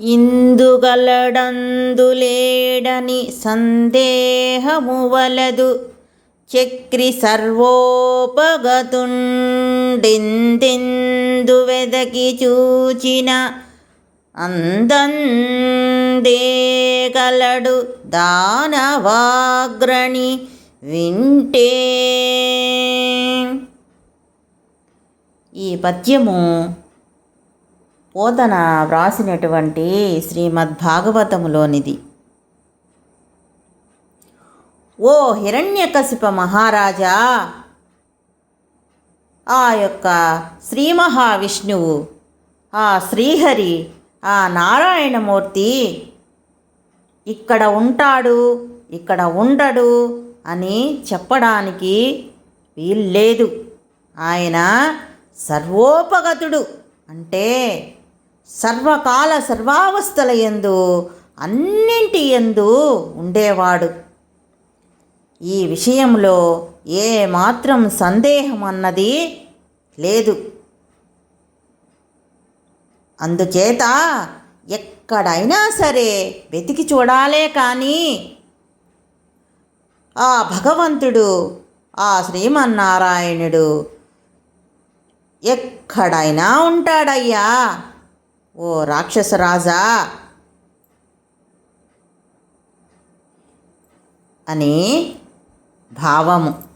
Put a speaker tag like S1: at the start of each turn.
S1: ఇందుగలడందులేడని సందేహము వలదు చక్రి సర్వోపగతుండెందెందు వెదకి చూచిన అందందే కలడు దానవాగ్రణి వింటే. ఈ పద్యము పోతన వ్రాసినటువంటి శ్రీమద్ భాగవతములోనిది ఓ హిరణ్యకశిప మహారాజా ఆ యొక్క శ్రీ మహావిష్ణువు ఆ శ్రీహరి ఆ నారాయణమూర్తి ఇక్కడ ఉంటాడు ఇక్కడ ఉండడు అని చెప్పడానికి వీల్లేదు. ఆయన సర్వోపగతుడు అంటే సర్వకాల సర్వావస్థల ఎందు అన్నింటి ఎందు ఉండేవాడు. ఈ విషయంలో ఏ మాత్రం సందేహం అన్నది లేదు. అందుచేత ఎక్కడైనా సరే వెతికి చూడాలే కానీ ఆ భగవంతుడు ఆ శ్రీమన్నారాయణుడు ఎక్కడైనా ఉంటాడయ్యా. ఓ రాక్షసరాజా అని భావము.